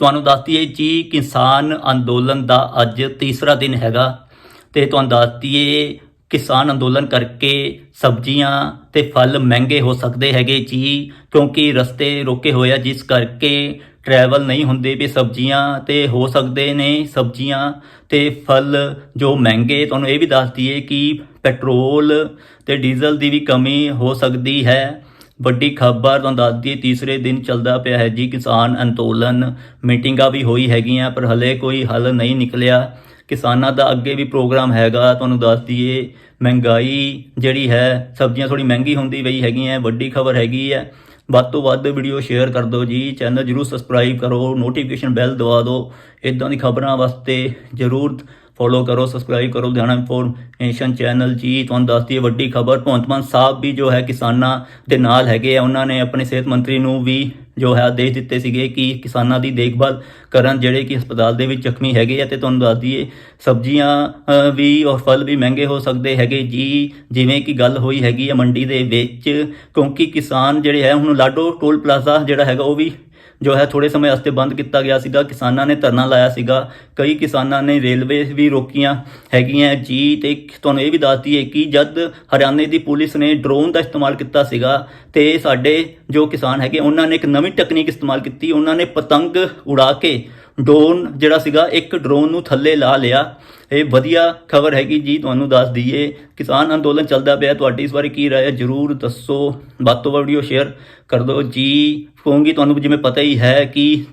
ਤੁਹਾਨੂੰ ਦੱਸ ਦਈਏ ਜੀ ਕਿਸਾਨ ਅੰਦੋਲਨ ਦਾ ਅੱਜ ਤੀਸਰਾ ਦਿਨ ਹੈਗਾ ਤੇ ਤੁਹਾਨੂੰ ਦੱਸ ਦਈਏ ਕਿਸਾਨ ਅੰਦੋਲਨ ਕਰਕੇ ਸਬਜ਼ੀਆਂ ਤੇ ਫਲ ਮਹਿੰਗੇ ਹੋ ਸਕਦੇ ਹੈਗੇ ਜੀ, ਕਿਉਂਕਿ ਰਸਤੇ ਰੋਕੇ ਹੋਏ ਆ, ਜਿਸ ਕਰਕੇ ਟਰੈਵਲ ਨਹੀਂ ਹੁੰਦੇ ਵੀ ਸਬਜ਼ੀਆਂ ਤੇ ਹੋ ਸਕਦੇ ਨੇ ਸਬਜ਼ੀਆਂ ਤੇ ਫਲ ਜੋ ਮਹਿੰਗੇ, ਤੁਹਾਨੂੰ ਇਹ ਵੀ ਦੱਸ ਦਈਏ ਕਿ ਪੈਟਰੋਲ ਤੇ ਡੀਜ਼ਲ ਦੀ ਵੀ ਕਮੀ ਹੋ ਸਕਦੀ ਹੈ। ਵੱਡੀ ਖਬਰ ਤੁਹਾਨੂੰ ਦੱਸਦੀ ਤੀਸਰੇ ਦਿਨ ਚੱਲਦਾ ਪਿਆ ਹੈ ਜੀ ਕਿਸਾਨ ਅੰਦੋਲਨ। ਮੀਟਿੰਗਾਂ ਵੀ ਹੋਈ ਹੈਗੀਆਂ, ਪਰ ਹਲੇ ਕੋਈ ਹੱਲ ਨਹੀਂ ਨਿਕਲਿਆ। ਕਿਸਾਨਾਂ ਦਾ ਅੱਗੇ ਵੀ ਪ੍ਰੋਗਰਾਮ ਹੈਗਾ, ਤੁਹਾਨੂੰ ਦੱਸ ਦਈਏ, ਮਹਿੰਗਾਈ ਜਿਹੜੀ ਹੈ, ਸਬਜ਼ੀਆਂ ਥੋੜੀ ਮਹਿੰਗੀ ਹੁੰਦੀ ਪਈ ਹੈਗੀਆਂ, ਵੱਡੀ ਖਬਰ ਹੈਗੀ ਹੈ। ਵੱਧ ਤੋਂ ਵੱਧ ਵੀਡੀਓ ਸ਼ੇਅਰ ਕਰ ਦਿਓ ਜੀ ਚੈਨਲ ਜਰੂਰ ਸਬਸਕ੍ਰਾਈਬ ਕਰੋ ਨੋਟੀਫਿਕੇਸ਼ਨ ਬੈਲ ਦਵਾ ਦਿਓ। ਇਦਾਂ ਦੀ ਖਬਰਾਂ ਵਾਸਤੇ ਜਰੂਰ ਫੋਲੋ ਕਰੋ ਸਬਸਕ੍ਰਾਈਬ ਕਰੋ ਲੁਧਿਆਣਾ ਇਨਫੋਰਮੇਸ਼ਨ ਚੈਨਲ ਜੀ। ਤੁਹਾਨੂੰ ਦੱਸਦੀ ਹੈ ਵੱਡੀ ਖਬਰ, ਭਗਵੰਤ ਮਾਨ ਸਾਹਿਬ ਵੀ ਜੋ ਹੈ ਕਿਸਾਨਾਂ ਦੇ ਨਾਲ ਹੈਗੇ ਆ, ਉਹਨਾਂ ਨੇ ਆਪਣੇ ਸਿਹਤ ਮੰਤਰੀ ਨੂੰ ਵੀ ਜੋ ਹੈ ਆਦੇਸ਼ ਦਿੱਤੇ ਸੀਗੇ ਕਿ ਕਿਸਾਨਾਂ ਦੀ ਦੇਖਭਾਲ ਕਰਨ ਜਿਹੜੇ ਕਿ ਹਸਪਤਾਲ ਦੇ ਵਿੱਚ ਜ਼ਖਮੀ ਹੈਗੇ ਆ ਤੇ ਤੁਹਾਨੂੰ ਦੱਸ ਦਈਏ, ਸਬਜ਼ੀਆਂ ਵੀ ਔਰ ਫਲ ਵੀ ਮਹਿੰਗੇ ਹੋ ਸਕਦੇ ਹੈਗੇ ਜੀ। ਜਿਵੇਂ ਕਿ ਗੱਲ ਹੋਈ ਹੈਗੀ ਆ ਮੰਡੀ ਦੇ ਵਿੱਚ, ਕਿਉਂਕਿ ਕਿਸਾਨ ਜਿਹੜੇ ਹੈ, ਹੁਣ ਲਾਡੋ ਟੋਲ ਪਲਾਜ਼ਾ ਜਿਹੜਾ ਹੈਗਾ ਉਹ ਵੀ ਜੋ ਹੈ ਥੋੜੇ ਸਮੇਂ ਵਾਸਤੇ ਬੰਦ ਕੀਤਾ ਗਿਆ ਸੀਗਾ। ਕਿਸਾਨਾਂ ਨੇ ਧਰਨਾ ਲਾਇਆ ਸੀਗਾ। ਕਈ ਕਿਸਾਨਾਂ ਨੇ ਰੇਲਵੇ ਵੀ ਰੋਕੀਆਂ ਹੈਗੀਆਂ। ਜੀ ਤੇ ਤੁਹਾਨੂੰ ਇਹ ਵੀ ਦੱਸ ਦਈਏ ਕਿ ਜਦ ਹਰਿਆਣੇ ਦੀ ਪੁਲਿਸ ਨੇ ਡਰੋਨ ਦਾ ਇਸਤੇਮਾਲ ਕੀਤਾ ਸੀਗਾ ਤੇ ਸਾਡੇ ਜੋ ਕਿਸਾਨ ਹੈਗੇ, ਉਹਨਾਂ ਨੇ ਇੱਕ ਨਵੀਂ ਤਕਨੀਕ ਇਸਤੇਮਾਲ ਕੀਤੀ। ਉਹਨਾਂ ਨੇ ਪਤੰਗ ਉਡਾ ਕੇ ਡਰੋਨ ਜਿਹੜਾ ਸੀਗਾ, ਇੱਕ ਡਰੋਨ ਨੂੰ ਥੱਲੇ ਲਾ ਲਿਆ। ਇਹ ਵਧੀਆ ਖਬਰ ਹੈਗੀ ਜੀ, ਤੁਹਾਨੂੰ ਦੱਸ ਦਈਏ। ਕਿਸਾਨ ਅੰਦੋਲਨ ਚੱਲਦਾ ਪਿਆ। ਤੁਹਾਡੀ ਇਸ ਬਾਰੇ ਕੀ ਰਾਏ ਹੈ? ਜਰੂਰ ਦੱਸੋ। ਵੱਧ ਤੋਂ ਵੱਧ ਵੀਡੀਓ ਸ਼ੇਅਰ ਕਰ ਦਿਓ ਜੀ। ਕਹੂੰਗੀ ਤੁਹਾਨੂੰ, ਜਿਵੇਂ ਪਤਾ ਹੀ ਹੈ ਕਿ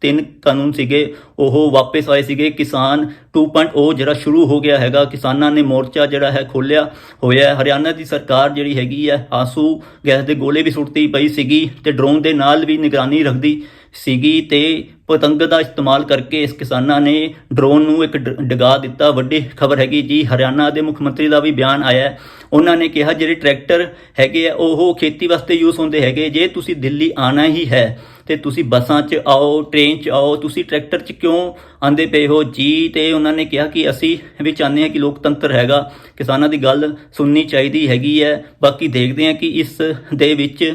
ਤਿੰਨ ਕਾਨੂੰਨ ਸੀਗੇ, ਉਹ ਵਾਪਸ ਆਏ ਸੀਗੇ। ਕਿਸਾਨ 2.0 ਜਿਹੜਾ ਸ਼ੁਰੂ ਹੋ ਗਿਆ ਹੈਗਾ, ਕਿਸਾਨਾਂ ਨੇ ਮੋਰਚਾ ਜਿਹੜਾ ਹੈ ਖੋਲਿਆ ਹੋਇਆ ਹਰਿਆਣਾ ਦੀ ਸਰਕਾਰ ਜਿਹੜੀ ਹੈਗੀ ਹੈ, ਆਸੂ ਗੈਸ ਦੇ ਗੋਲੇ ਵੀ ਸੁੱਟਦੀ ਪਈ ਸੀਗੀ ਤੇ ਡਰੋਨ ਦੇ ਨਾਲ ਵੀ ਨਿਗਰਾਨੀ ਰੱਖਦੀ ਸੀਗੀ ਤੇ ਪਤੰਗ ਦਾ ਇਸਤੇਮਾਲ ਕਰਕੇ ਇਸ ਕਿਸਾਨਾਂ ਨੇ ਡਰੋਨ ਨੂੰ ਇੱਕ ਡਗਾ ਦਿੱਤਾ। ਵੱਡੀ ਖਬਰ ਹੈਗੀ ਜੀ, ਹਰਿਆਣਾ ਦੇ ਮੁੱਖ ਮੰਤਰੀ ਦਾ ਵੀ ਬਿਆਨ ਆਇਆ ਉਹਨਾਂ ਨੇ ਕਿਹਾ, ਜਿਹੜੇ ਟਰੈਕਟਰ ਹੈਗੇ ਆ, ਉਹ ਖੇਤੀ ਵਾਸਤੇ ਯੂਜ਼ ਹੁੰਦੇ ਹੈਗੇ। ਜੇ ਤੁਸੀਂ ਦਿੱਲੀ ਆਣਾ ਹੀ ਹੈ ਤੇ ਤੁਸੀਂ ਬੱਸਾਂ 'ਚ ਆਓ ਟ੍ਰੇਨ 'ਚ ਆਓ, ਤੁਸੀਂ ਟਰੈਕਟਰ 'ਚ ਕਿਉਂ ਆਂਦੇ ਪਏ ਹੋ? ਜੀ, ਤੇ ਉਹਨਾਂ ਨੇ ਕਿਹਾ ਕਿ ਅਸੀਂ ਵੀ ਚਾਹੁੰਦੇ ਹਾਂ ਕਿ ਲੋਕਤੰਤਰ ਹੈਗਾ। ਕਿਸਾਨਾਂ ਦੀ ਗੱਲ ਸੁਣਨੀ ਚਾਹੀਦੀ ਹੈਗੀ ਹੈ। ਬਾਕੀ ਦੇਖਦੇ ਹਾਂ ਕਿ ਇਸ ਦੇ ਵਿੱਚ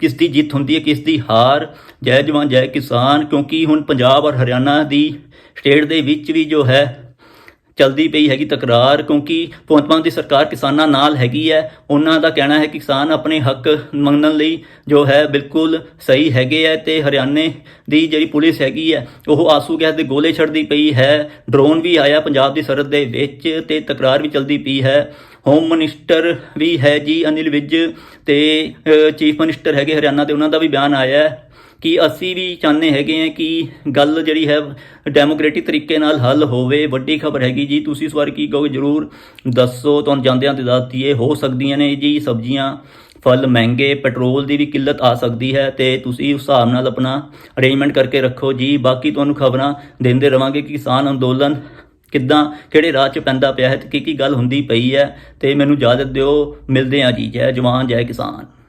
ਕਿਸ ਦੀ ਜਿੱਤ ਹੁੰਦੀ ਹੈ ਕਿਸ ਦੀ ਹਾਰ, ਜੈ ਜਵਾਨ, ਜੈ ਕਿਸਾਨ, ਕਿਉਂਕਿ ਹੁਣ ਪੰਜਾਬ ਔਰ ਹਰਿਆਣਾ ਦੀ ਸਟੇਟ ਦੇ ਵਿੱਚ ਵੀ ਜੋ ਹੈ ਚਲਦੀ ਪਈ ਹੈਗੀ ਤਕਰਾਰ, ਕਿਉਂਕਿ ਭਗਵੰਤ ਮਾਨ ਦੀ ਸਰਕਾਰ ਕਿਸਾਨਾਂ ਨਾਲ ਹੈਗੀ ਹੈ। ਉਹਨਾਂ ਦਾ ਕਹਿਣਾ ਹੈ ਕਿ ਕਿਸਾਨ ਆਪਣੇ ਹੱਕ ਮੰਗਣ ਲਈ ਜੋ ਹੈ ਬਿਲਕੁਲ ਸਹੀ ਹੈਗੇ ਹੈ ਤੇ ਹਰਿਆਣੇ ਦੀ ਜਿਹੜੀ ਪੁਲਿਸ ਹੈਗੀ ਹੈ, ਉਹ ਆਸੂ ਗੈਸ ਦੇ ਗੋਲੇ ਛੱਡਦੀ ਪਈ ਹੈ। ਡਰੋਨ ਵੀ ਆਇਆ ਪੰਜਾਬ ਦੀ ਸਰਹੱਦ ਦੇ ਵਿੱਚ ਤੇ ਤਕਰਾਰ ਵੀ ਚਲਦੀ ਪਈ ਹੈ। ਹੋਮ ਮਿਨਿਸਟਰ ਵੀ ਹੈ ਜੀ ਅਨਿਲ ਵਿਜ ਤੇ ਚੀਫ ਮਿਨਿਸਟਰ ਹੈਗੇ ਹਰਿਆਣਾ ਤੇ ਉਹਨਾਂ ਦਾ ਵੀ ਬਿਆਨ ਆਇਆ ਹੈ। ਕਿ ਅਸੀਂ ਵੀ ਚਾਹੁੰਦੇ ਹੈਗੇ ਆ ਕਿ ਗੱਲ ਜਿਹੜੀ ਹੈ ਡੈਮੋਕ੍ਰੈਟਿਕ ਤਰੀਕੇ ਨਾਲ ਹੱਲ ਹੋਵੇ। ਵੱਡੀ ਖਬਰ ਹੈਗੀ ਜੀ, ਤੁਸੀਂ ਇਸ ਵਾਰ ਕੀ ਕਹੋਗੇ? ਜਰੂਰ ਦੱਸੋ, ਤੁਹਾਨੂੰ ਜਾਂਦਿਆਂ ਤੇ ਦੱਸ ਇਹ ਹੋ ਸਕਦੀਆਂ ਨੇ ਜੀ, ਸਬਜ਼ੀਆਂ, ਫਲ, ਮਹਿੰਗੇ, ਪੈਟਰੋਲ ਦੀ ਵੀ ਕਿੱਲਤ ਆ ਸਕਦੀ ਹੈ ਤੇ ਤੁਸੀਂ ਉਸ ਹਿਸਾਬ ਨਾਲ ਆਪਣਾ ਅਰੇਂਜਮੈਂਟ ਕਰਕੇ ਰੱਖੋ ਜੀ। ਬਾਕੀ ਤੁਹਾਨੂੰ ਖਬਰਾਂ ਦਿੰਦੇ ਰਵਾਂਗੇ ਕਿ ਕਿਸਾਨ ਅੰਦੋਲਨ ਕਿੱਦਾਂ, ਕਿਹੜੇ ਰਾਹ 'ਚ ਪੈਂਦਾ ਪਿਆ ਹੈ ਤੇ ਕੀ ਕੀ ਗੱਲ ਹੁੰਦੀ ਪਈ ਹੈ ਤੇ ਮੈਨੂੰ ਇਜਾਜ਼ਤ ਦਿਓ। ਮਿਲਦੇ ਹਾਂ ਜੀ। ਜੈ ਜਵਾਨ, ਜੈ ਕਿਸਾਨ।